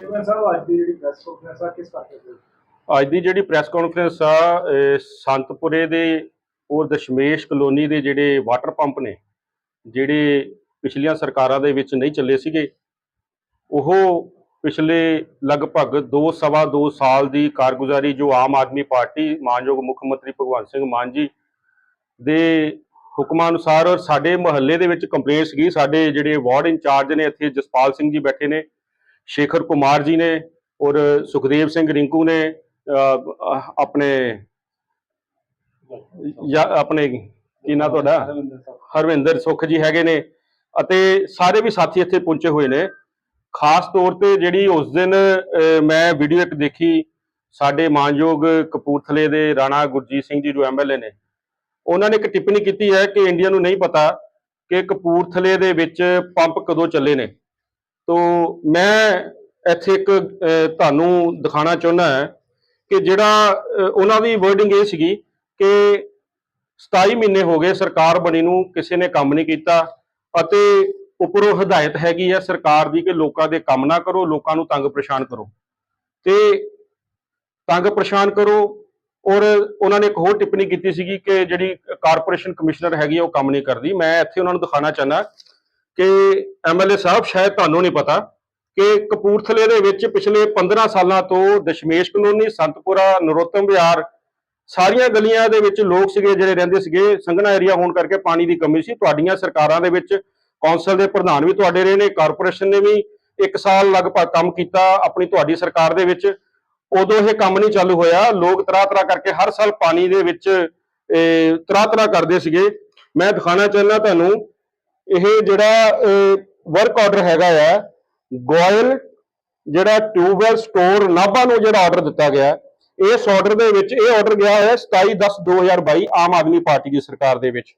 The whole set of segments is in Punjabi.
ਮੈਂ ਸਾਹਿਬ ਅੱਜ ਦੀ ਜਿਹੜੀ ਪ੍ਰੈਸ ਕਾਨਫਰੰਸ ਆ, ਕਿਸ ਕਰਕੇ ਹੋਈ? ਅੱਜ ਦੀ ਜਿਹੜੀ ਪ੍ਰੈਸ ਕਾਨਫਰੰਸ ਆ ਸੰਤਪੁਰੇ ਦੇ ਔਰ ਦਸ਼ਮੇਸ਼ ਕਲੋਨੀ ਦੇ ਜਿਹੜੇ ਵਾਟਰ ਪੰਪ ਨੇ, ਜਿਹੜੇ ਪਿਛਲੀਆਂ ਸਰਕਾਰਾਂ ਦੇ ਵਿੱਚ ਨਹੀਂ ਚੱਲੇ ਸੀਗੇ, ਉਹ ਪਿਛਲੇ ਲਗਭਗ 2 ਸਵਾ 2 ਸਾਲ ਦੀ ਕਾਰਗੁਜ਼ਾਰੀ ਜੋ ਆਮ ਆਦਮੀ ਪਾਰਟੀ, ਮਾਨਯੋਗ ਮੁੱਖ ਮੰਤਰੀ ਭਗਵੰਤ ਸਿੰਘ ਮਾਨ ਜੀ ਦੇ ਹੁਕਮਾਂ ਅਨੁਸਾਰ, ਔਰ ਸਾਡੇ ਮਹੱਲੇ ਦੇ ਵਿੱਚ ਕੰਪਲੇਂਟ ਸੀਗੀ ਸਾਡੇ ਜਿਹੜੇ ਵਾਰਡ ਇੰਚਾਰਜ ਨੇ, ਇੱਥੇ ਜਸਪਾਲ ਸਿੰਘ ਜੀ ਬੈਠੇ ਨੇ ਸ਼ੇਖਰ ਕੁਮਾਰ ਜੀ ਨੇ ਔਰ ਸੁਖਦੇਵ ਸਿੰਘ ਰਿੰਕੂ ਨੇ ਆਪਣੇ ਜਾਂ ਆਪਣੇ ਕੀ ਨਾਂ ਤੁਹਾਡਾ? ਹਰਵਿੰਦਰ ਸੁਖ। ਜੀ ਹੈਗੇ ਨੇ ਅਤੇ ਸਾਰੇ ਵੀ ਸਾਥੀ ਇੱਥੇ ਪਹੁੰਚੇ ਹੋਏ ਨੇ। ਖਾਸ ਤੌਰ ਤੇ ਜਿਹੜੀ ਉਸ ਦਿਨ ਮੈਂ ਵੀਡੀਓ ਇੱਕ ਦੇਖੀ ਸਾਡੇ ਮਾਨਯੋਗ ਕਪੂਰਥਲੇ ਦੇ ਰਾਣਾ ਗੁਰਜੀਤ ਸਿੰਘ ਜੀ ਜੋ ਐਮਐਲਏ ਨੇ। ਉਹਨਾਂ ਨੇ ਇੱਕ ਟਿੱਪਣੀ ਕੀਤੀ ਹੈ ਕਿ ਇੰਡੀਆ ਨੂੰ ਨਹੀਂ ਪਤਾ ਕਿ ਕਪੂਰਥਲੇ ਦੇ ਵਿੱਚ ਪੰਪ ਕਦੋਂ ਚੱਲੇ ਨੇ। ਤੋ ਮੈਂ ਇੱਥੇ ਇੱਕ ਤੁਹਾਨੂੰ ਦਿਖਾਣਾ ਚਾਹੁੰਦਾ ਹਾਂ ਕਿ ਜਿਹੜਾ ਉਹਨਾਂ ਦੀ ਵਰਡਿੰਗ ਇਹ ਸੀਗੀ ਕਿ 27 ਮਹੀਨੇ ਹੋ ਗਏ ਸਰਕਾਰ ਬਣੀ ਨੂੰ, ਕਿਸੇ ਨੇ ਕੰਮ ਨਹੀਂ ਕੀਤਾ ਅਤੇ ਉੱਪਰੋਂ ਹਦਾਇਤ ਹੈਗੀ ਹੈ ਸਰਕਾਰ ਦੀ ਕਿ ਲੋਕਾਂ ਦੇ ਕੰਮ ਨਾ ਕਰੋ, ਲੋਕਾਂ ਨੂੰ ਤੰਗ ਪਰੇਸ਼ਾਨ ਕਰੋ। ਤੇ ਤੰਗ ਪਰੇਸ਼ਾਨ ਕਰੋ ਔਰ ਉਹਨਾਂ ਨੇ ਇੱਕ ਹੋਰ ਟਿੱਪਣੀ ਕੀਤੀ ਸੀਗੀ ਕਿ ਜਿਹੜੀ ਕਾਰਪੋਰੇਸ਼ਨ ਕਮਿਸ਼ਨਰ ਹੈਗੀ ਉਹ ਕੰਮ ਨਹੀਂ ਕਰਦੀ। ਮੈਂ ਇੱਥੇ ਉਹਨਾਂ ਨੂੰ ਦਿਖਾਣਾ ਚਾਹੁੰਦਾ ਕਿ ਐਮਐਲਏ ਸਾਹਿਬ, ਸ਼ਾਇਦ ਤੁਹਾਨੂੰ ਨਹੀਂ ਪਤਾ ਕਿ ਕਪੂਰਥਲੇ ਦੇ ਵਿੱਚ ਪਿਛਲੇ 15 ਸਾਲਾਂ ਤੋਂ ਦਸ਼ਮੇਸ਼ ਕਲੋਨੀ, ਸੰਤਪੁਰਾ, ਨਰੋਤਮ ਵਿਹਾਰ ਸਾਰੀਆਂ ਗਲੀਆਂ ਦੇ ਵਿੱਚ ਲੋਕ ਸੀਗੇ, ਜਿਹੜੇ ਰਹਿੰਦੇ ਸੀਗੇ। ਸੰਘਣਾ ਏਰੀਆ ਹੋਣ ਕਰਕੇ ਪਾਣੀ ਦੀ ਕਮੀ ਸੀ। ਤੁਹਾਡੀਆਂ ਸਰਕਾਰਾਂ ਦੇ ਵਿੱਚ ਕੌਂਸਲ ਦੇ ਪ੍ਰਧਾਨ ਵੀ ਤੁਹਾਡੇ ਰਹੇ ਨੇ, ਕਾਰਪੋਰੇਸ਼ਨ ਨੇ ਵੀ ਇੱਕ ਸਾਲ ਲਗਭਗ ਕੰਮ ਕੀਤਾ ਆਪਣੀ ਤੁਹਾਡੀ ਸਰਕਾਰ ਦੇ ਵਿੱਚ। ਉਦੋਂ ਇਹ ਕੰਮ ਨਹੀਂ ਚਾਲੂ ਹੋਇਆ। ਲੋਕ ਤਰਾ ਤਰਾ ਕਰਕੇ ਹਰ ਸਾਲ ਪਾਣੀ ਦੇ ਵਿੱਚ ਤਰਾ ਤਰਾ ਕਰਦੇ ਸੀਗੇ। ਮੈਂ ਦਿਖਾਣਾ ਚਾਹੁੰਦਾ ਤੁਹਾਨੂੰ ਇਹ ਜਿਹੜਾ ਵਰਕ ਆਰਡਰ ਹੈਗਾ ਆ ਗੋਇਲ ਜਿਹੜਾ ਟਿਊਬਵੈਲ ਸਟੋਰ ਨਾਭਾ ਨੂੰ ਜਿਹੜਾ ਆਰਡਰ ਦਿੱਤਾ ਗਿਆ, ਇਸ ਆਰਡਰ ਦੇ ਵਿੱਚ ਇਹ ਆਰਡਰ ਗਿਆ ਹੋਇਆ 27/10/2022 ਆਮ ਆਦਮੀ ਪਾਰਟੀ ਦੀ ਸਰਕਾਰ ਦੇ ਵਿੱਚ।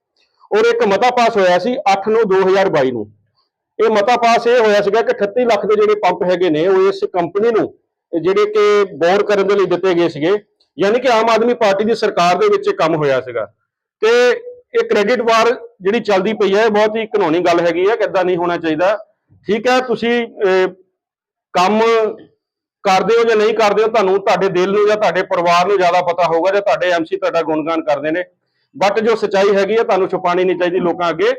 ਔਰ ਇੱਕ ਮਤਾ ਪਾਸ ਹੋਇਆ ਸੀ 8/9/2022 ਨੂੰ ਇਹ ਮਤਾ ਪਾਸ ਇਹ ਹੋਇਆ ਸੀਗਾ ਕਿ 38 ਲੱਖ ਦੇ ਜਿਹੜੇ ਪੰਪ ਹੈਗੇ ਨੇ, ਉਹ ਇਸ ਕੰਪਨੀ ਨੂੰ, ਜਿਹੜੇ ਕਿ ਬੋਰ ਕਰਨ ਦੇ ਲਈ ਦਿੱਤੇ ਗਏ ਸੀਗੇ। ਯਾਨੀ ਕਿ ਆਮ ਆਦਮੀ ਪਾਰਟੀ ਦੀ ਸਰਕਾਰ ਦੇ ਵਿੱਚ ਇਹ ਕੰਮ ਹੋਇਆ ਸੀਗਾ। ਤੇ ਇਹ ਕ੍ਰੈਡਿਟ ਵਾਰ ਜਿਹੜੀ ਚੱਲਦੀ ਪਈ ਹੈ, ਇਹ ਬਹੁਤ ਹੀ ਕਾਨੂੰਨੀ ਗੱਲ ਹੈਗੀ ਹੈ ਕਿੱਦਾਂ ਨਹੀਂ ਹੋਣਾ ਚਾਹੀਦਾ। ਠੀਕ ਹੈ, ਤੁਸੀਂ ਕੰਮ ਕਰਦੇ ਹੋ ਜਾਂ ਨਹੀਂ ਕਰਦੇ ਹੋ, ਤੁਹਾਨੂੰ ਤੁਹਾਡੇ ਦਿਲ ਨੂੰ ਜਾਂ ਤੁਹਾਡੇ ਪਰਿਵਾਰ ਨੂੰ ਜ਼ਿਆਦਾ ਪਤਾ ਹੋਊਗਾ ਜਾਂ ਤੁਹਾਡੇ ਐਮਸੀ ਤੁਹਾਡਾ ਗੁਣਗਾਨ ਕਰਦੇ ਨੇ। ਬਟ ਜੋ ਸਚਾਈ ਹੈਗੀ ਹੈ, ਤੁਹਾਨੂੰ ਛੁਪਾਣੀ ਨਹੀਂ ਚਾਹੀਦੀ ਲੋਕਾਂ ਅੱਗੇ।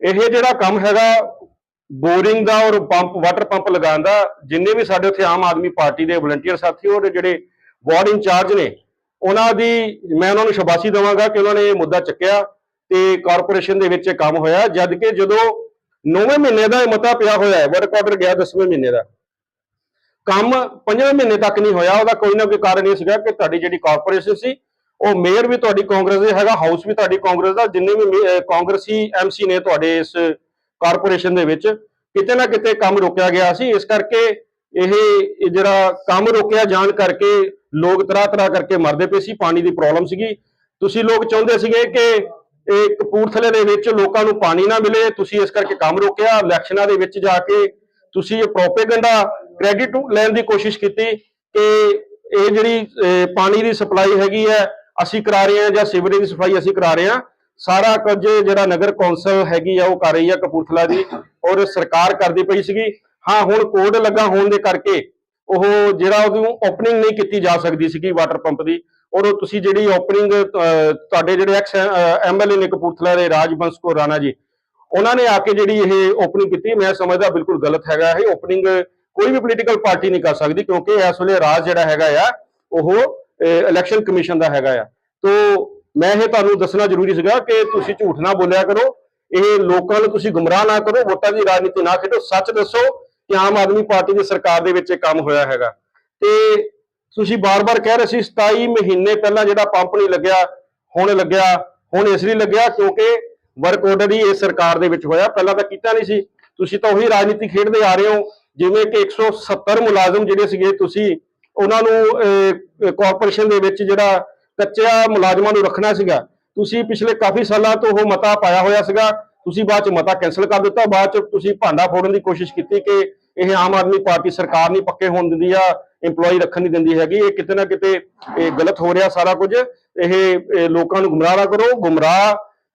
ਇਹ ਜਿਹੜਾ ਕੰਮ ਹੈਗਾ ਬੋਰਿੰਗ ਦਾ ਔਰ ਪੰਪ ਵਾਟਰ ਪੰਪ ਲਗਾਉਣ ਦਾ, ਜਿੰਨੇ ਵੀ ਸਾਡੇ ਉੱਥੇ ਆਮ ਆਦਮੀ ਪਾਰਟੀ ਦੇ ਵਲੰਟੀਅਰ ਸਾਥੀ ਔਰ ਜਿਹੜੇ ਵਾਰਡ ਇੰਚਾਰਜ ਨੇ ਉਹਨਾਂ ਦੀ, ਮੈਂ ਉਹਨਾਂ ਨੂੰ ਸ਼ਾਬਾਸ਼ੀ ਦਵਾਂਗਾ ਕਿ ਉਹਨਾਂ ਨੇ ਇਹ ਮੁੱਦਾ ਚੱਕਿਆ ਤੇ ਕਾਰਪੋਰੇਸ਼ਨ ਦੇ ਵਿੱਚ ਇਹ ਕੰਮ ਹੋਇਆ। ਜਦ ਕਿ ਜਦੋਂ 9ਵੇਂ ਮਹੀਨੇ ਦਾ ਇਹ ਮਤਾ ਪਿਆ ਹੋਇਆ ਹੈ ਵਰਕ ਆਰਡਰ ਗਿਆ 10ਵੇਂ ਮਹੀਨੇ ਦਾ। ਕੰਮ 5ਵੇਂ ਮਹੀਨੇ ਤੱਕ ਨਹੀਂ ਹੋਇਆ, ਉਹਦਾ ਕੋਈ ਨਾ ਕੋਈ ਕਾਰਨ ਇਹ ਸੀਗਾ ਕਿ ਤੁਹਾਡੀ ਜਿਹੜੀ ਕਾਰਪੋਰੇਸ਼ਨ ਸੀ, ਉਹ ਮੇਅਰ ਵੀ ਤੁਹਾਡੀ ਕਾਂਗਰਸ ਦੇ, ਹੈਗਾ ਹਾਊਸ ਵੀ ਤੁਹਾਡੀ ਕਾਂਗਰਸ ਦਾ, ਜਿੰਨੇ ਵੀ ਮੇ- ਅਹ ਕਾਂਗਰਸੀ ਐਮਸੀ ਨੇ ਤੁਹਾਡੇ ਇਸ ਕਾਰਪੋਰੇਸ਼ਨ ਦੇ ਵਿੱਚ, ਕਿਤੇ ਨਾ ਕਿਤੇ ਕੰਮ ਰੋਕਿਆ ਗਿਆ ਸੀ। ਇਸ ਕਰਕੇ ਇਹ ਜਿਹੜਾ ਕੰਮ ਰੋਕਿਆ ਜਾਣ ਕਰਕੇ ਲੋਕ ਤਰ੍ਹਾਂ ਤਰ੍ਹਾਂ ਕਰਕੇ ਮਰਦੇ ਪਏ ਸੀ, ਪਾਣੀ ਦੀ ਪ੍ਰੋਬਲਮ ਸੀਗੀ। ਤੁਸੀਂ ਲੋਕ ਚਾਹੁੰਦੇ ਸੀਗੇ ਕਿ ਇਹ ਕਪੂਰਥਲੇ ਦੇ ਵਿੱਚ ਲੋਕਾਂ ਨੂੰ ਪਾਣੀ ਨਾ ਮਿਲੇ, ਤੁਸੀਂ ਇਸ ਕਰਕੇ ਕੰਮ ਰੋਕਿਆ ਇਲੈਕਸ਼ਨਾਂ ਦੇ ਵਿੱਚ ਜਾ ਕੇ ਤੁਸੀਂ ਇਹ ਪ੍ਰੋਪੇਗੈਂਡਾ ਕ੍ਰੈਡਿਟ ਲੈਣ ਦੀ ਕੋਸ਼ਿਸ਼ ਕੀਤੀ ਕਿ ਇਹ ਜਿਹੜੀ ਪਾਣੀ ਦੀ ਸਪਲਾਈ ਹੈਗੀ ਹੈ, ਅਸੀਂ ਕਰਾ ਰਹੇ ਹਾਂ ਜਾਂ ਸੀਵਰੇਜ ਦੀ ਸਫ਼ਾਈ ਅਸੀਂ ਕਰਾ ਰਹੇ ਹਾਂ। ਸਾਰਾ ਕੁਝ ਜਿਹੜਾ ਨਗਰ ਕੌਂਸਲ ਹੈਗੀ ਆ, ਉਹ ਕਰ ਰਹੀ ਆ ਕਪੂਰਥਲਾ ਦੀ ਔਰ ਸਰਕਾਰ ਕਰਦੀ ਪਈ ਸੀਗੀ। ਹਾਂ, ਹੁਣ ਕੋਡ ਲੱਗਾ ਹੋਣ ਦੇ ਕਰਕੇ ਉਹ ਜਿਹੜਾ ਉਹਨੂੰ ਓਪਨਿੰਗ ਨਹੀਂ ਕੀਤੀ ਜਾ ਸਕਦੀ ਸੀਗੀ ਵਾਟਰ ਪੰਪ ਦੀ। ਔਰ ਤੁਸੀਂ ਜਿਹੜੀ ਓਪਨਿੰਗ ਤੁਹਾਡੇ ਜਿਹੜੇ ਐਕਸ ਐਮਐਲਏ ਨੇ ਕਪੂਰਥਲਾ ਦੇ ਰਾਜਬੰਸ ਕੋ ਰਾਣਾ ਜੀ, ਉਹਨਾਂ ਨੇ ਆ ਕੇ ਜਿਹੜੀ ਇਹ ਓਪਨਿੰਗ ਕੀਤੀ, ਮੈਂ ਸਮਝਦਾ ਬਿਲਕੁਲ ਗਲਤ ਹੈਗਾ ਇਹ। ਓਪਨਿੰਗ ਕੋਈ ਵੀ ਪੋਲੀਟੀਕਲ ਪਾਰਟੀ ਨਹੀਂ ਕਰ ਸਕਦੀ ਕਿਉਂਕਿ ਇਸ ਵੇਲੇ ਰਾਜ ਜਿਹੜਾ ਹੈਗਾ ਆ, ਉਹ ਇਲੈਕਸ਼ਨ ਕਮਿਸ਼ਨ ਦਾ ਹੈਗਾ ਆ। ਤੋ ਮੈਂ ਇਹ ਤੁਹਾਨੂੰ ਦੱਸਣਾ ਜ਼ਰੂਰੀ ਸੀਗਾ ਕਿ ਤੁਸੀਂ ਝੂਠ ਨਾ ਬੋਲਿਆ ਕਰੋ। ਇਹ ਲੋਕਾਂ ਨੂੰ ਤੁਸੀਂ ਗੁੰਮਰਾਹ ਨਾ ਕਰੋ, ਵੋਟਾਂ ਦੀ ਰਾਜਨੀਤੀ ਨਾ ਖੇਡੋ। ਸੱਚ ਦੱਸੋ ਕਿ ਆਮ ਆਦਮੀ ਪਾਰਟੀ ਦੀ ਸਰਕਾਰ ਦੇ ਵਿੱਚ ਇਹ ਕੰਮ ਹੋਇਆ ਹੈਗਾ। ਤੇ ਤੁਸੀਂ ਬਾਰ-ਬਾਰ ਕਹਿ ਰਹੇ ਸੀ 27 ਮਹੀਨੇ ਪਹਿਲਾਂ ਜਿਹੜਾ ਪੰਪ ਨਹੀਂ ਲੱਗਿਆ, ਹੁਣ ਲੱਗਿਆ, ਹੁਣ ਇਸ ਲਈ ਲੱਗਿਆ ਕਿਉਂਕਿ ਵਰਕ ਆਰਡਰ ਹੀ ਇਸ ਸਰਕਾਰ ਦੇ ਵਿੱਚ ਹੋਇਆ। ਪਹਿਲਾਂ ਤਾਂ ਕੀਤਾ ਨਹੀਂ ਸੀ। ਤੁਸੀਂ ਤਾਂ ਉਹੀ ਰਾਜਨੀਤੀ ਖੇਡਦੇ ਆ ਰਹੇ ਹੋ, ਜਿਵੇਂ ਕਿ 170 ਮੁਲਾਜ਼ਮ ਜਿਹੜੇ ਸੀਗੇ ਤੁਸੀਂ, ਉਹਨਾਂ ਨੂੰ ਕਾਰਪੋਰੇਸ਼ਨ ਦੇ ਵਿੱਚ ਜਿਹੜਾ ਕੱਚਿਆ ਮੁਲਾਜ਼ਮਾਂ ਨੂੰ ਰੱਖਣਾ ਸੀਗਾ। ਤੁਸੀਂ ਪਿਛਲੇ ਕਾਫੀ ਸਾਲਾਂ ਤੋਂ ਉਹ ਮਤਾ ਪਾਇਆ ਹੋਇਆ ਸੀਗਾ ਤੁਸੀਂ ਬਾਅਦ ਚ ਮਤਾ ਕੈਨਸਲ ਕਰ ਦਿੱਤਾ, ਬਾਅਦ ਚ ਤੁਸੀਂ ਭਾਂਡਾ ਫੋੜਨ ਦੀ ਕੋਸ਼ਿਸ਼ ਕੀਤੀ ਕਿ ਇਹ ਆਮ ਆਦਮੀ ਪਾਰਟੀ ਸਰਕਾਰ ਨਹੀਂ ਪੱਕੇ ਹੋਣ ਦਿੰਦੀ ਆ EMPLOYE ਰੱਖਣ ਨਹੀਂ ਦਿੰਦੀ ਹੈਗੀ, ਇਹ ਕਿਤੇ ਨਾ ਕਿਤੇ ਇਹ ਗਲਤ ਹੋ ਰਿਹਾ ਸਾਰਾ ਕੁਝ। ਇਹ ਲੋਕਾਂ ਨੂੰ ਗੁੰਮਰਾਹ ਨਾ ਕਰੋ, ਗੁੰਮਰਾਹ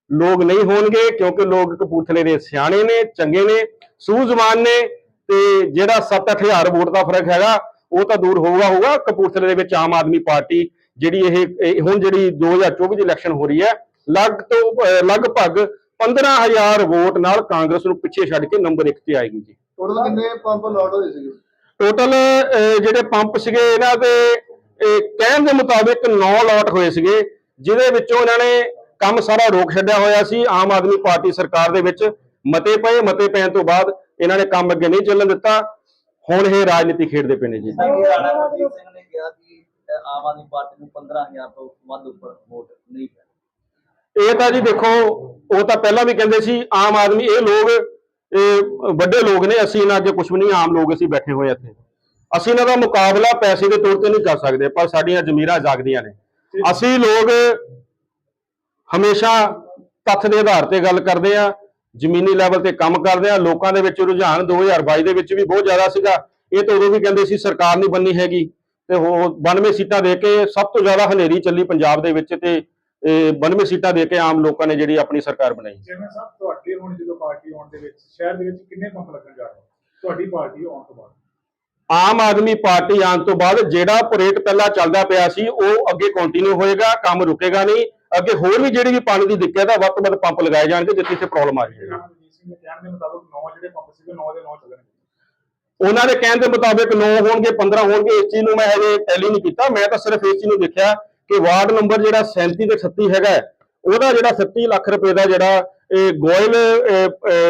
ਲੋਕ ਨਹੀਂ ਹੋਣਗੇ ਕਿਉਂਕਿ ਲੋਕ ਕਪੂਰਥਲੇ ਦੇ ਸਿਆਣੇ ਨੇ, ਚੰਗੇ ਨੇ, ਸੂਝਵਾਨ ਨੇ ਤੇ ਜਿਹੜਾ 7-8000 ਵੋਟ ਦਾ ਫ਼ਰਕ ਹੈਗਾ, ਉਹ ਤਾਂ ਦੂਰ ਹੋਊਗਾ ਹੋਊਗਾ, ਕਪੂਰਥਲੇ ਦੇ ਵਿੱਚ ਆਮ ਆਦਮੀ ਪਾਰਟੀ ਜਿਹੜੀ ਇਹ ਹੁਣ ਜਿਹੜੀ 2024 ਦੀ ਇਲੈਕਸ਼ਨ ਹੋ ਰਹੀ ਹੈ ਲਗ ਤੋਂ ਲਗਭਗ 15000 ਵੋਟ ਨਾਲ ਕਾਂਗਰਸ ਨੂੰ ਪਿੱਛੇ ਛੱਡ ਕੇ ਨੰਬਰ 1 ਤੇ ਆਏਗੀ ਜੀ। ਟੋਟਲ ਕਿੰਨੇ ਪੰਪ ਲੋਡ ਹੋਏ ਸੀਗੇ? ਟੋਟਲ ਜਿਹੜੇ ਪੰਪ ਸੀਗੇ ਇਹਨਾਂ ਦੇ ਅਹ, ਕਹਿਣ ਦੇ ਮੁਤਾਬਿਕ 9 ਲੋਟ ਹੋਏ ਸੀਗੇ ਜਿਹਦੇ ਵਿੱਚੋਂ ਇਹਨਾਂ ਨੇ ਕੰਮ ਸਾਰਾ ਰੋਕ ਛੱਡਿਆ ਹੋਇਆ ਸੀ। ਆਮ ਆਦਮੀ ਪਾਰਟੀ ਸਰਕਾਰ ਦੇ ਵਿੱਚ ਮਤੇ ਪਏ ਮਤੇ ਪੈਣ ਤੋਂ ਬਾਅਦ ਇਹਨਾਂ ਨੇ ਕੰਮ ਅੱਗੇ ਨਹੀਂ ਚੱਲਣ ਦਿੱਤਾ। ਹੁਣ ਇਹ ਰਾਜਨੀਤੀ ਖੇਡਦੇ ਪਏ ਨੇ ਜੀ। ਸੰਗੀ ਰਾਣਾ ਗੁਰਜੀਤ ਸਿੰਘ ਨੇ ਕਿਹਾ ਕਿ ਅਹ, ਆਮ ਆਦਮੀ ਪਾਰਟੀ ਨੂੰ 15000 ਤੋਂ ਵੱਧ ਉੱਪਰ ਵੋਟ ਨਹੀਂ ਪੈਣੀ। ਇਹ ਤਾਂ ਜੀ ਦੇਖੋ, ਉਹ ਤਾਂ ਪਹਿਲਾਂ ਵੀ ਕਹਿੰਦੇ ਸੀ, ਆਮ ਆਦਮੀ, ਇਹ ਲੋਕ, ਇਹ ਵੱਡੇ ਲੋਕ ਨੇ, ਅਸੀਂ ਇਹਨਾਂ ਅੱਗੇ ਕੁਝ ਵੀ ਨਹੀਂ, ਆਮ ਲੋਕ ਅਸੀਂ ਬੈਠੇ ਹੋਏ ਇੱਥੇ। ਅਸੀਂ ਇਹਨਾਂ ਦਾ ਮੁਕਾਬਲਾ ਪੈਸੇ ਦੇ ਤੌਰ ਤੇ ਨਹੀਂ ਕਰ ਸਕਦੇ, ਪਰ ਸਾਡੀਆਂ ਜ਼ਮੀਰਾਂ ਜਾਗਦੀਆਂ ਨੇ। ਅਸੀਂ ਲੋਕ ਹਮੇਸ਼ਾ ਤੱਥ ਦੇ ਆਧਾਰ ਤੇ ਗੱਲ ਕਰਦੇ ਆ, ਜ਼ਮੀਨੀ ਲੈਵਲ ਤੇ ਕੰਮ ਕਰਦੇ ਆ। ਲੋਕਾਂ ਦੇ ਵਿੱਚ ਰੁਝਾਨ 2022 ਦੇ ਵਿੱਚ ਵੀ ਬਹੁਤ ਜ਼ਿਆਦਾ ਸੀਗਾ। ਇਹ ਤਾਂ ਉਦੋਂ ਵੀ ਕਹਿੰਦੇ ਸੀ, ਸਰਕਾਰ ਨਹੀਂ ਬੰਨੀ ਹੈਗੀ। ਤੇ ਉਹ 92 ਸੀਟਾਂ ਦੇ ਕੇ ਸਭ ਤੋਂ ਜ਼ਿਆਦਾ ਹਨੇਰੀ ਚੱਲੀ ਪੰਜਾਬ ਦੇ ਵਿੱਚ ਤੇ 92 ਸੀਟਾਂ ਦੇ ਕੇ ਆਮ ਲੋਕਾਂ ਨੇ ਜਿਹੜੀ ਆਪਣੀ ਸਰਕਾਰ ਬਣਾਈ। ਜਿਵੇਂ ਸਾਹਿਬ ਤੁਹਾਡੇ ਹੁਣ ਜਦੋਂ ਪਾਰਟੀ ਆਉਣ ਦੇ ਵਿੱਚ ਸ਼ਹਿਰ ਦੇ ਵਿੱਚ ਕਿੰਨੇ ਪੰਪ ਲੱਗਣ ਜਾ ਰਹੇ ਤੁਹਾਡੀ ਪਾਰਟੀ ਆਉਣ ਤੋਂ ਬਾਅਦ। ਆਮ ਆਦਮੀ ਪਾਰਟੀ ਆਉਣ ਤੋਂ ਬਾਅਦ ਜਿਹੜਾ ਪਰੇਟ ਪਹਿਲਾਂ ਚੱਲਦਾ ਪਿਆ ਸੀ ਉਹ ਅੱਗੇ ਕੰਟੀਨਿਊ ਹੋਏਗਾ ਕੰਮ ਰੁਕੇਗਾ ਨਹੀਂ। ਅੱਗੇ ਹੋਰ ਵੀ ਜਿਹੜੀ ਵੀ ਪਾਣੀ ਦੀ ਦਿੱਕਤ ਹੈ ਵੱਧ ਤੋਂ ਵੱਧ ਪੰਪ ਲਗਾਏ ਜਾਣਗੇ ਜਿੱਥੇ ਇੱਥੇ ਪ੍ਰੋਬਲਮ ਆ ਰਹੀ ਹੈ ਰਾਣਾ ਰਣਜੀਤ ਸਿੰਘ ਦੇ ਕਹਿਣ ਦੇ ਮੁਤਾਬਕ 9 ਜਿਹੜੇ ਪੰਪ ਸੀਗੇ 9 ਦੇ 9 ਚੱਲਣਗੇ। ਉਹਨਾਂ ਦੇ ਕਹਿਣ ਦੇ ਮੁਤਾਬਿਕ 9 ਹੋਣਗੇ 15 ਹੋਣਗੇ ਇਸ ਚੀਜ਼ ਨੂੰ ਮੈਂ ਹਜੇ ਟੈਲੀ ਨਹੀਂ ਕੀਤਾ। ਮੈਂ ਤਾਂ ਸਿਰਫ ਇਸ ਚੀਜ਼ ਨੂੰ ਦੇਖਿਆ ਕਿ ਵਾਰਡ ਨੰਬਰ ਜਿਹੜਾ 37 ਤੇ 36 ਹੈਗਾ ਹੈ, ਉਹਦਾ ਜਿਹੜਾ 37 ਲੱਖ ਰੁਪਏ ਦਾ ਜਿਹੜਾ ਇਹ ਗੋਇਲ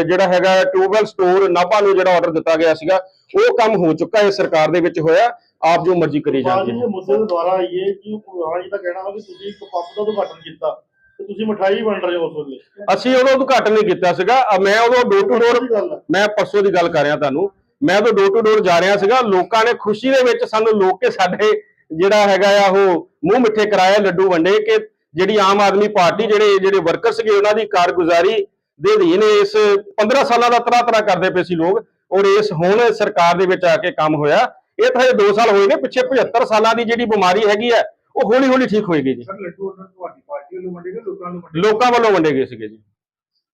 ਜਿਹੜਾ ਹੈਗਾ ਟਿਊਬਵੈਲ ਸਟੋਰ ਨਾਭਾ ਨੂੰ ਜਿਹੜਾ ਆਰਡਰ ਦਿੱਤਾ ਗਿਆ ਸੀਗਾ ਉਹ ਕੰਮ ਹੋ ਚੁੱਕਾ ਹੈ ਸਰਕਾਰ ਦੇ ਵਿੱਚ ਹੋਇਆ ਆਪ ਜੋ ਮਰਜ਼ੀ ਕਰੀ ਜਾਂਦੇ ਦੇ ਮੁੱਦੇ ਦੇ ਦੁਆਰਾ ਆਈਏ ਕਿ ਪੁਰਾਣਾ ਜੀ ਦਾ ਕਹਿਣਾ ਵਾ ਕਿ ਤੁਸੀਂ ਇੱਕ ਪੰਪ ਦਾ ਉਦਘਾਟਨ ਕੀਤਾ ਤੇ ਤੁਸੀਂ ਮਠਾਈ ਵੰਡ ਰਹੇ ਹੋ ਉਸ ਵੇਲੇ। ਅਸੀਂ ਉਦੋਂ ਉਦਘਾਟਨ ਨਹੀਂ ਕੀਤਾ ਸੀਗਾ ਮੈਂ ਉਦੋਂ ਡੋਰ ਟੂ ਡੋਰ ਹੈ। ਮੈਂ ਪਰਸੋਂ ਦੀ ਗੱਲ ਕਰ ਰਿਹਾ ਤੁਹਾਨੂੰ। ਮੈਂ ਉਦੋਂ ਡੋਰ ਟੂ ਡੋਰ ਜਾ ਰਿਹਾ ਸੀਗਾ ਲੋਕਾਂ ਨੇ ਖੁਸ਼ੀ ਦੇ ਵਿੱਚ ਸਾਨੂੰ ਲੋਕ ਕੇ ਸਾਡੇ ਜਿਹੜਾ ਹੈਗਾ ਆ ਉਹ ਮੂੰਹ ਮਿੱਠੇ ਕਰਾਇਆ ਲੱਡੂ ਵੰਡੇ ਕਿ ਜਿਹੜੀ ਆਮ ਆਦਮੀ ਪਾਰਟੀ ਜਿਹੜੇ ਜਿਹੜੇ ਵਰਕਰ ਸੀਗੇ ਉਹਨਾਂ ਦੀ ਕਾਰਗੁਜ਼ਾਰੀ ਦੇ ਅਧੀਨ ਇਸ 15 ਸਾਲਾਂ ਦਾ ਤਰਾ ਤਰਾ ਕਰਦੇ ਪਏ ਸੀ ਲੋਕ ਔਰ ਇਸ ਹੁਣ ਸਰਕਾਰ ਦੇ ਵਿੱਚ ਆ ਕੇ ਕੰਮ ਹੋਇਆ। ਇਹ ਤਾਂ ਹਜੇ 2 ਸਾਲ ਹੋਏ ਨੇ ਪਿੱਛੇ 75 ਸਾਲਾਂ ਦੀ ਜਿਹੜੀ ਬਿਮਾਰੀ ਹੈਗੀ ਹੈ ਉਹ ਹੌਲੀ ਹੌਲੀ ਠੀਕ ਹੋਏਗੀ ਜੀ। ਸਰ ਲੱਡੂ ਉਹਨਾਂ ਨੂੰ ਤੁਹਾਡੀ ਪਾਰਟੀ ਵੱਲੋਂ ਵੰਡੇ ਗਏ ਲੋਕਾਂ ਨੂੰ ਵੰਡੇ ਲੋਕਾਂ ਵੱਲੋਂ ਵੰਡੇ ਗਏ ਸੀਗੇ ਜੀ।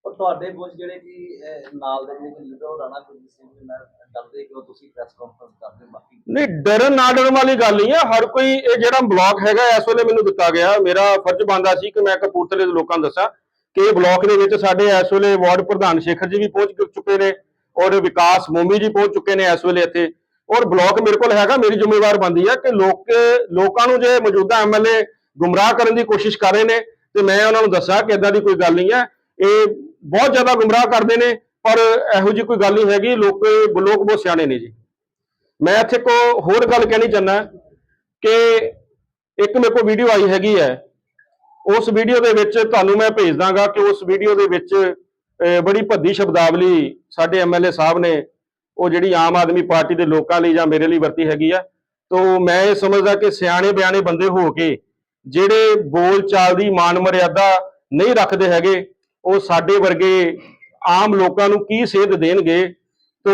ਪਰ ਤੁਹਾਡੇ ਕੁਝ ਜਿਹੜੇ ਕਿ ਅਹ, ਨਾਲ ਦੇ ਜਿਹੜੇ ਲੀਡਰ ਉਹ ਰਾਣਾ ਗੁਰਜੀਤ ਸਿੰਘ ਦੇ ਨਾਲ ਡਰਦੇ ਕਿ ਤੁਸੀਂ ਪ੍ਰੈਸ ਕਾਨਫਰੰਸ ਕਰਦੇ ਬਾਕੀ ਨਹੀਂ ਡਰਨ ਨਾ ਡਰਨ ਵਾਲੀ ਗੱਲ ਨਹੀਂ ਹੈ ਹਰ ਕੋਈ ਇਹ ਜਿਹੜਾ ਬਲਾਕ ਹੈਗਾ ਇਸ ਵੇਲੇ ਮੈਨੂੰ ਦਿੱਤਾ ਗਿਆ। ਮੇਰਾ ਫਰਜ਼ ਬਣਦਾ ਸੀ ਕਿ ਮੈਂ ਕਪੂਰਥਲੇ ਦੇ ਲੋਕਾਂ ਨੂੰ ਦੱਸਾਂ ਕਿ ਇਹ ਬਲਾਕ ਦੇ ਵਿੱਚ ਸਾਡੇ ਇਸ ਵੇਲੇ ਵਾਰਡ ਪ੍ਰਧਾਨ ਸ਼ੇਖਰ ਜੀ ਵੀ ਪਹੁੰਚ ਚੁ- ਚੁੱਕੇ ਨੇ ਔਰ ਵਿਕਾਸ ਮੋਮੀ ਜੀ ਪਹੁੰਚ ਚੁੱਕੇ ਨੇ ਇਸ ਵੇਲੇ ਇੱਥੇ। ਔਰ ਬਲਾਕ ਮੇਰੇ ਕੋਲ ਹੈਗਾ ਮੇਰੀ ਜ਼ਿੰਮੇਵਾਰ ਬਣਦੀ ਹੈ ਕਿ ਲੋਕ ਲੋਕਾਂ ਨੂੰ ਜੇ ਮੌਜੂਦਾ ਐਮਐਲਏ ਗੁੰਮਰਾਹ ਕਰਨ ਦੀ ਕੋਸ਼ਿਸ਼ ਕਰ ਰਹੇ ਨੇ ਤੇ ਮੈਂ ਉਹਨਾਂ ਨੂੰ ਦੱਸਾਂ ਕਿ ਇਦਾਂ ਦੀ ਕੋਈ ਗੱਲ ਨਹੀਂ ਹੈ ਇਹ ਬਹੁਤ ਜ਼ਿਆਦਾ ਗੁੰਮਰਾਹ ਕਰਦੇ ਨੇ, ਪਰ ਇਹੋ ਜੀ ਕੋਈ ਗੱਲ ਨਹੀਂ ਹੈਗੀ, ਲੋਕ ਲੋਕ ਬਹੁਤ ਸਿਆਣੇ ਨੇ ਜੀ। ਮੈਂ ਇੱਥੇ ਕੋ ਹੋਰ ਗੱਲ ਕਹਿਣੀ ਚਾਹੁੰਦਾ ਕਿ ਇੱਕ ਮੇਰੇ ਕੋਲ ਵੀਡੀਓ ਆਈ ਹੈਗੀ ਹੈ। ਉਸ ਵੀਡੀਓ ਦੇ ਵਿੱਚ ਤੁਹਾਨੂੰ ਮੈਂ ਭੇਜ ਦਾਂਗਾ ਕਿ ਉਸ ਵੀਡੀਓ ਦੇ ਵਿੱਚ ਬੜੀ ਭੱਦੀ ਸ਼ਬਦਾਵਲੀ ਸਾਡੇ ਐਮਐਲਏ ਸਾਹਿਬ ਨੇ ਉਹ ਜਿਹੜੀ ਆਮ ਆਦਮੀ ਪਾਰਟੀ ਦੇ ਲੋਕਾਂ ਲਈ ਜਾਂ ਮੇਰੇ ਲਈ ਵਰਤੀ ਹੈਗੀ ਆ। ਤੋਂ ਮੈਂ ਇਹ ਸਮਝਦਾ ਕਿ ਸਿਆਣੇ ਬਿਆਣੇ ਬੰਦੇ ਹੋ ਕੇ ਜਿਹੜੇ ਬੋਲ ਚਾਲ ਦੀ ਮਾਨ ਮਰਿਆਦਾ ਨਹੀਂ ਰੱਖਦੇ ਹੈਗੇ ਉਹ ਸਾਡੇ ਵਰਗੇ ਆਮ ਲੋਕਾਂ ਨੂੰ ਕੀ ਸੇਧ ਦੇਣਗੇ? ਤੋ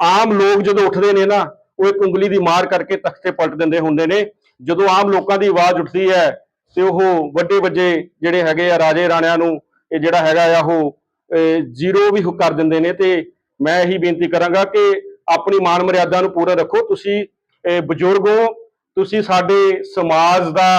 ਆਮ ਲੋਕ ਜਦੋਂ ਉੱਠਦੇ ਨੇ ਨਾ ਉਹ ਇੱਕ ਉਂਗਲੀ ਦੀ ਮਾਰ ਕਰਕੇ ਤਖਤੇ ਪਲਟ ਦਿੰਦੇ ਹੁੰਦੇ ਨੇ। ਜਦੋਂ ਆਮ ਲੋਕਾਂ ਦੀ ਆਵਾਜ਼ ਉੱਠਦੀ ਹੈ ਤੇ ਉਹ ਵੱਡੇ ਵੱਡੇ ਜਿਹੜੇ ਹੈਗੇ ਆ ਰਾਜੇ ਰਾਣਿਆਂ ਨੂੰ ਇਹ ਜਿਹੜਾ ਹੈਗਾ ਆ ਉਹ ਜ਼ੀਰੋ ਵੀ ਕਰ ਦਿੰਦੇ ਨੇ। ਤੇ ਮੈਂ ਇਹੀ ਬੇਨਤੀ ਕਰਾਂਗਾ ਕਿ ਆਪਣੀ ਮਾਨ ਮਰਿਆਦਾ ਨੂੰ ਪੂਰਾ ਰੱਖੋ। ਤੁਸੀਂ ਅਹ, ਬਜ਼ੁਰਗ ਹੋ ਤੁਸੀਂ ਸਾਡੇ ਸਮਾਜ ਦਾ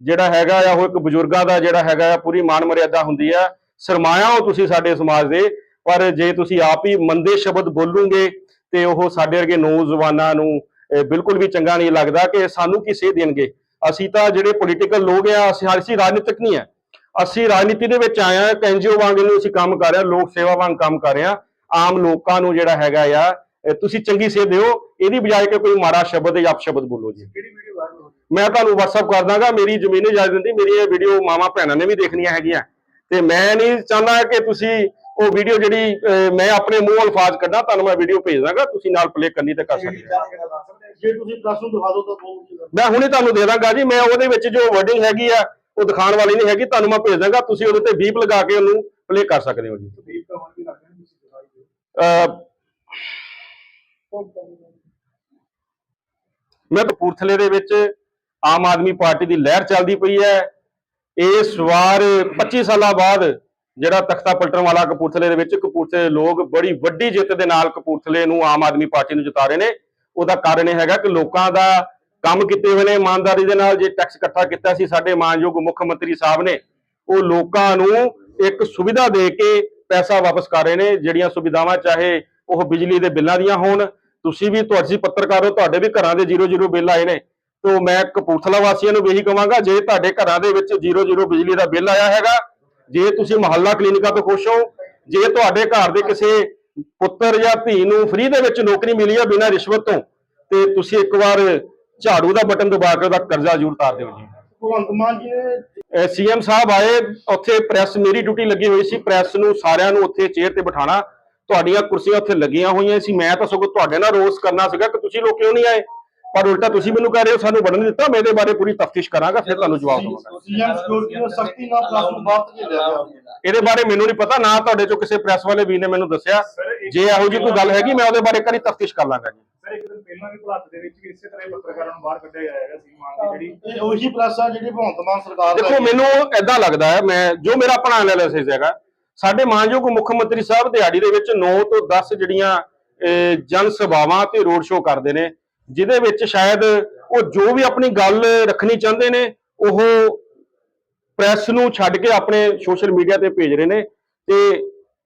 ਜਿਹੜਾ ਹੈਗਾ ਆ, ਉਹ ਇੱਕ ਬਜ਼ੁਰਗਾਂ ਦਾ ਜਿਹੜਾ ਹੈਗਾ ਆ, ਪੂਰੀ ਮਾਨ ਮਰਿਆਦਾ ਹੁੰਦੀ ਆ। ਸਰਮਾਇਆ ਹੋ ਤੁਸੀਂ ਸਾਡੇ ਸਮਾਜ ਦੇ, ਪਰ ਜੇ ਤੁਸੀਂ ਆਪ ਹੀ ਮੰਦੇ ਸ਼ਬਦ ਬੋਲੋਗੇ ਤੇ ਉਹ ਸਾਡੇ ਵਰਗੇ ਨੌਜਵਾਨਾਂ ਨੂੰ ਬਿਲਕੁਲ ਵੀ ਚੰਗਾ ਨਹੀਂ ਲੱਗਦਾ ਕਿ ਸਾਨੂੰ ਕੀ ਸੇਧ ਦੇਣਗੇ। ਅਸੀਂ ਤਾਂ ਜਿਹੜੇ ਪੋਲੀਟੀਕਲ ਲੋਕ ਆ, ਅਸੀਂ ਅਸੀਂ ਰਾਜਨੀਤਿਕ ਨਹੀਂ ਆ। ਅਸੀਂ ਰਾਜਨੀਤੀ ਦੇ ਵਿੱਚ ਆਏ ਆ ਇੱਕ ਐਨਜੀਓ ਵਾਂਗ ਨੂੰ ਅਸੀਂ ਕੰਮ ਕਰ ਰਹੇ ਹਾਂ ਲੋਕ ਸੇਵਾ ਵਾਂਗ ਕੰਮ ਕਰ ਰਹੇ ਹਾਂ ਆਮ ਲੋਕਾਂ ਨੂੰ ਜਿਹੜਾ ਹੈਗਾ ਆ ਤੁਸੀਂ ਚੰਗੀ ਸੇਧ ਦਿਓ, ਇਹਦੀ ਬਜਾਏ ਕਿ ਕੋਈ ਮਾੜਾ ਸ਼ਬਦ ਜਾਂ ਅਪਸ਼ਬਦ ਬੋਲੋ ਜੀ। ਮੈਂ ਤੁਹਾਨੂੰ WhatsApp ਕਰ ਦਾਂਗਾ ਮੇਰੀ ਜ਼ਮੀਨ ਇਜਾਜ਼ਤ ਦਿੰਦੀ ਮੇਰੀ ਇਹ ਵੀਡੀਓ ਮਾਵਾ ਭੈਣਾਂ ਨੇ ਵੀ ਦੇਖਣੀਆਂ ਹੈਗੀਆਂ। ਤੇ ਮੈਂ ਨਹੀਂ ਚਾਹੁੰਦਾ ਕਿ ਤੁਸੀਂ ਉਹ ਵੀਡੀਓ ਜਿਹੜੀ ਮੈਂ ਆਪਣੇ ਮੂੰਹ ਅਲਫਾਜ਼ ਕੱਢਾਂ ਤੁਹਾਨੂੰ ਮੈਂ ਵੀਡੀਓ ਭੇਜ ਦਾਂਗਾ ਤੁਸੀਂ ਨਾਲ ਪਲੇ ਕਰਨੀ ਤੇ ਕਰ ਸਕਦੇ ਜੇ ਤੁਸੀਂ ਪ੍ਰੈਸ ਨੂੰ ਦਿਖਾ ਦਿਓ ਤਾਂ ਬਹੁਤ ਮੈਂ ਹੁਣੇ ਤੁਹਾਨੂੰ ਦੇ ਦਾਂਗਾ ਜੀ ਮੈਂ ਉਹਦੇ ਵਿੱਚ ਜੋ ਵਰਡਿੰਗ ਹੈਗੀ ਆ ਉਹ ਦਿਖਾਉਣ ਵਾਲੀ ਨਹੀਂ ਹੈਗੀ ਤੁਹਾਨੂੰ ਮੈਂ ਭੇਜ ਦਾਂਗਾ ਤੁਸੀਂ ਉਹਦੇ ਤੇ ਬੀਪ ਲਗਾ ਕੇ ਉਹਨੂੰ ਪਲੇ ਕਰ ਸਕਦੇ ਹੋ ਜੀ। ਸੁਦੀਪ ਤਾਂ ਹੁਣ ਵੀ ਲੱਗਦਾ ਨਹੀਂ ਤੁਸੀਂ ਦਿਖਾਈ ਦਿਓ। ਮੈਂ ਕਪੂਰਥਲੇ ਦੇ ਵਿੱਚ ਆਮ ਆਦਮੀ ਪਾਰਟੀ ਦੀ ਲਹਿਰ ਚੱਲਦੀ ਪਈ ਹੈ। ਇਸ ਵਾਰ 25 ਸਾਲਾਂ ਬਾਅਦ ਜਿਹੜਾ ਤਖਤਾ ਪਲਟਣ ਵਾਲਾ ਕਪੂਰਥਲੇ ਦੇ ਵਿੱਚ ਕਪੂਰਥਲੇ ਦੇ ਲੋਕ ਬੜੀ ਵੱਡੀ ਜਿੱਤ ਦੇ ਨਾਲ ਕਪੂਰਥਲੇ ਨੂੰ ਆਮ ਆਦਮੀ ਪਾਰਟੀ ਨੂੰ ਜਿਤਾ ਰਹੇ ਨੇ। ਉਹਦਾ ਕਾਰਨ ਇਹ ਹੈਗਾ ਕਿ ਲੋਕਾਂ ਦਾ ਕੰਮ ਕੀਤੇ ਹੋਏ ਨੇ। ਇਮਾਨਦਾਰੀ ਦੇ ਨਾਲ ਜੇ ਟੈਕਸ ਇਕੱਠਾ ਕੀਤਾ ਸੀ, ਸਾਡੇ ਮਾਨਯੋਗ ਮੁੱਖ ਮੰਤਰੀ ਸਾਹਿਬ ਨੇ, ਉਹ ਲੋਕਾਂ ਨੂੰ ਇੱਕ ਸੁਵਿਧਾ ਦੇ ਕੇ ਪੈਸਾ ਵਾਪਸ ਕਰ ਰਹੇ ਨੇ। ਜਿਹੜੀਆਂ ਸੁਵਿਧਾਵਾਂ, ਚਾਹੇ ਉਹ ਬਿਜਲੀ ਦੇ ਬਿੱਲਾਂ ਦੀਆਂ ਹੋਣ, ਤੁਸੀਂ ਵੀ, ਤੁਹਾਡੀ ਪੱਤਰਕਾਰ ਹੋ ਤੁਹਾਡੇ ਵੀ ਘਰਾਂ ਦੇ 00 ਬਿੱਲ ਆਏ ਨੇ। ਤੋਂ ਮੈਂ ਕਪੂਰਥਲਾ ਵਾਸੀਆਂ ਨੂੰ ਵੀ ਇਹੀ ਕਹਾਂਗਾ ਜੇ ਤੁਹਾਡੇ ਘਰਾਂ ਦੇ ਵਿੱਚ 00 ਬਿਜਲੀ ਦਾ ਬਿੱਲ ਆਇਆ ਹੈਗਾ ਜੇ ਤੁਸੀਂ ਮੁਹੱਲਾ ਕਲੀਨਿਕਾਂ ਤੋਂ ਖੁਸ਼ ਹੋ ਜੇ ਤੁਹਾਡੇ ਘਰ ਦੇ ਕਿਸੇ ਪੁੱਤਰ ਜਾਂ ਧੀ ਨੂੰ ਫ੍ਰੀ ਦੇ ਵਿੱਚ ਨੌਕਰੀ ਮਿਲੀ ਹੈ ਬਿਨਾਂ ਰਿਸ਼ਵਤ ਤੋਂ ਤੇ ਤੁਸੀਂ ਇੱਕ ਵਾਰ ਝਾੜੂ ਦਾ ਬਟਨ ਦਬਾ ਕੇ ਉਹਦਾ ਕਰਜ਼ਾ ਜ਼ਰੂਰ ਉਤਾਰ ਦਿਓ ਜੀ। ਭਗਵੰਤ ਮਾਨ ਜੀ ਨੇ ਸੀਐਮ ਸਾਹਿਬ ਆਏ ਉੱਥੇ ਪ੍ਰੈਸ ਮੇਰੀ ਡਿਊਟੀ ਲੱਗੀ ਹੋਈ ਸੀ ਪ੍ਰੈਸ ਨੂੰ ਸਾਰਿਆਂ ਨੂੰ ਉੱਥੇ ਚੇਅਰ ਤੇ ਬਿਠਾਣਾ ਤੁਹਾਡੀਆਂ ਕੁਰਸੀਆਂ ਉੱਥੇ ਲੱਗੀਆਂ ਹੋਈਆਂ ਸੀ ਮੈਂ ਤਾਂ ਸਗੋਂ ਤੁਹਾਡੇ ਨਾਲ ਰੋਸ ਕਰਨਾ ਸੀਗਾ ਕਿ ਤੁਸੀਂ ਲੋਕ ਕਿਉਂ ਨਹੀਂ ਆਏ? ਪਰ ਉਲਟਾ ਤੁਸੀਂ ਮੈਨੂੰ ਕਹਿ ਰਹੇ ਹੋ ਸਾਨੂੰ ਵੜਨ ਨਹੀਂ ਦਿੱਤਾ ਮੈਂ ਇਹਦੇ ਬਾਰੇ ਪੂਰੀ ਤਫਤੀਸ਼ ਕਰਾਂਗਾ ਫਿਰ ਤੁਹਾਨੂੰ ਜਵਾਬ ਦਵਾਂਗਾ। ਸੀਐਮ ਸਿਕਿਉਰਿਟੀ ਨੂੰ ਸਖਤੀ ਨਾਲ ਇਹਦੇ ਬਾਰੇ ਮੈਨੂੰ ਨਹੀਂ ਪਤਾ ਨਾ ਤੁਹਾਡੇ ਚੋਂ ਕਿਸੇ ਪ੍ਰੈਸ ਵਾਲੇ ਵੀ ਨੇ ਮੈਨੂੰ ਦੱਸਿਆ। ਜੇ ਇਹੋ ਜਿਹੀ ਕੋਈ ਗੱਲ ਹੈਗੀ ਮੈਂ ਉਹਦੇ ਬਾਰੇ ਕਰੀ ਤਫਤੀਸ਼ ਕਰ ਲਾਂਗਾ ਜੀ। ਸਰ ਇੱਕ ਦਿਨ ਪਹਿਲਾਂ ਵੀ ਭਲਾਤ ਦੇ ਵਿੱਚ ਵੀ ਇਸੇ ਤਰ੍ਹਾਂ ਹੀ ਪੱਤਰਕਾਰਾਂ ਨੂੰ ਬਾਹਰ ਕੱਢਿਆ ਗਿਆ ਹੈਗਾ ਸੀ ਮਾਨ ਦੀ ਜਿਹੜੀ ਇਹ ਉਹੀ ਪ੍ਰੈਸ ਆ ਜਿਹੜੀ ਭਗਵੰਤ ਮਾਨ ਸਰਕਾਰ ਦਾ ਦੇਖੋ ਮੈਨੂੰ ਏਦਾਂ ਲੱਗਦਾ ਹੈ ਮੈਂ ਜੋ ਮੇਰਾ ਆਪਣਾ ਐਨਾਲਿਸਿਸ ਹੈਗਾ ਸਾਡੇ ਮਾਨਯੋਗ ਮੁੱਖ ਮੰਤਰੀ ਸਾਹਿਬ ਦਿਹਾੜੀ ਦੇ ਵਿੱਚ 9 ਤੋਂ 10 ਜਿਹੜੀਆਂ ਜਨ ਸਭਾਵਾਂ ਤੇ ਰੋਡ ਸ਼ੋਅ ਕਰਦੇ ਨੇ ਜਿਹਦੇ ਵਿੱਚ ਸ਼ਾਇਦ ਉਹ ਜੋ ਵੀ ਆਪਣੀ ਗੱਲ ਰੱਖਣੀ ਚਾਹੁੰਦੇ ਨੇ, ਉਹ ਪ੍ਰੈਸ ਨੂੰ ਛੱਡ ਕੇ ਆਪਣੇ ਸੋਸ਼ਲ ਮੀਡੀਆ ਤੇ ਭੇਜ ਰਹੇ ਨੇ। ਤੇ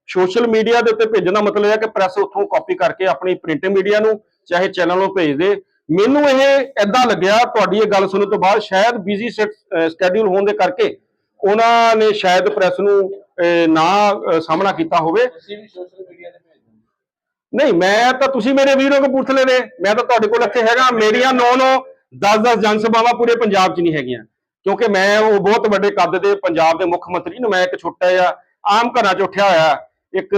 ਸੋਸ਼ਲ ਮੀਡੀਆ ਦੇ ਉੱਤੇ ਭੇਜਣ ਦਾ ਮਤਲਬ ਹੈ ਕਿ ਪ੍ਰੈਸ ਉੱਥੋਂ ਕਾਪੀ ਕਰਕੇ ਆਪਣੀ ਪ੍ਰਿੰਟ ਮੀਡੀਆ ਨੂੰ, ਚਾਹੇ ਚੈਨਲ ਨੂੰ ਭੇਜ ਦੇ। ਮੈਨੂੰ ਇਹ ਏਦਾਂ ਲੱਗਿਆ, ਤੁਹਾਡੀ ਇਹ ਗੱਲ ਸੁਣਨ ਤੋਂ ਬਾਅਦ ਸ਼ਾਇਦ ਬਿਜ਼ੀ ਸ਼ੈਡਿਊਲ ਹੋਣ ਦੇ ਕਰਕੇ ਉਹਨਾਂ ਨੇ ਸ਼ਾਇਦ ਪ੍ਰੈਸ ਨੂੰ ਨਾ ਸਾਹਮਣਾ ਕੀਤਾ ਹੋਵੇ। ਤੁਸੀਂ ਵੀ ਸੋਸ਼ਲ ਮੀਡੀਆ ਤੇ ਨਹੀਂ ਮੈਂ ਤਾਂ ਤੁਸੀਂ ਮੇਰੇ ਵੀਰ ਹੋ ਕਪੂਰਥਲੇ ਦੇ ਮੈਂ ਤਾਂ ਤੁਹਾਡੇ ਕੋਲ ਇੱਥੇ ਹੈਗਾ। ਮੇਰੀਆਂ 9 9 10 10 ਜਨ ਸਭਾਵਾਂ ਪੂਰੇ ਪੰਜਾਬ 'ਚ ਨਹੀਂ ਹੈਗੀਆਂ। ਕਿਉਂਕਿ ਮੈਂ ਉਹ ਬਹੁਤ ਵੱਡੇ ਕੱਦ ਦੇ ਪੰਜਾਬ ਦੇ ਮੁੱਖ ਮੰਤਰੀ ਨੂੰ ਮੈਂ ਇੱਕ ਛੋਟਾ ਜਿਹਾ ਆਮ ਘਰਾਂ 'ਚ ਉੱਠਿਆ ਹੋਇਆ। ਇੱਕ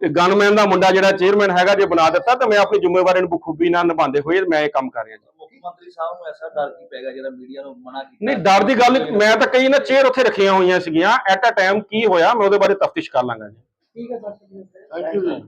ਗਨਮੈਨ ਦਾ ਮੁੰਡਾ ਜਿਹੜਾ ਚੇਅਰਮੈਨ ਹੈਗਾ ਜੇ ਬਣਾ ਦਿੱਤਾ ਤਾਂ ਮੈਂ ਆਪਣੀ ਜ਼ਿੰਮੇਵਾਰੀ ਨੂੰ ਬਖੂਬੀ ਨਾਲ ਨਿਭਾਉਂਦੇ ਹੋਏ ਮੈਂ ਇਹ ਕੰਮ ਕਰ ਰਿਹਾ ਜੀ। ਮੁੱਖ ਮੰਤਰੀ ਸਾਹਿਬ ਨੂੰ ਐਸਾ ਡਰ ਕੀ ਪੈਗਾ ਜਿਹੜਾ ਮੀਡੀਆ ਨੂੰ ਮਨਾ ਕੀਤਾ? ਨਹੀਂ ਡਰ ਦੀ ਗੱਲ ਮੈਂ ਤਾਂ ਕਈ ਨਾ ਚੇਅਰ ਉੱਥੇ ਰੱਖੀਆਂ ਹੋਈਆਂ ਸੀਗੀਆਂ। ਐਟ ਅ ਟਾਈਮ ਕੀ ਹੋਇਆ ਮੈਂ ਉਹਦੇ ਬਾਰੇ ਤਫਤੀਸ਼ ਕਰ ਲਾਂਗਾ ਜੀ। ਥੈਂਕ ਯੂ ਜੀ।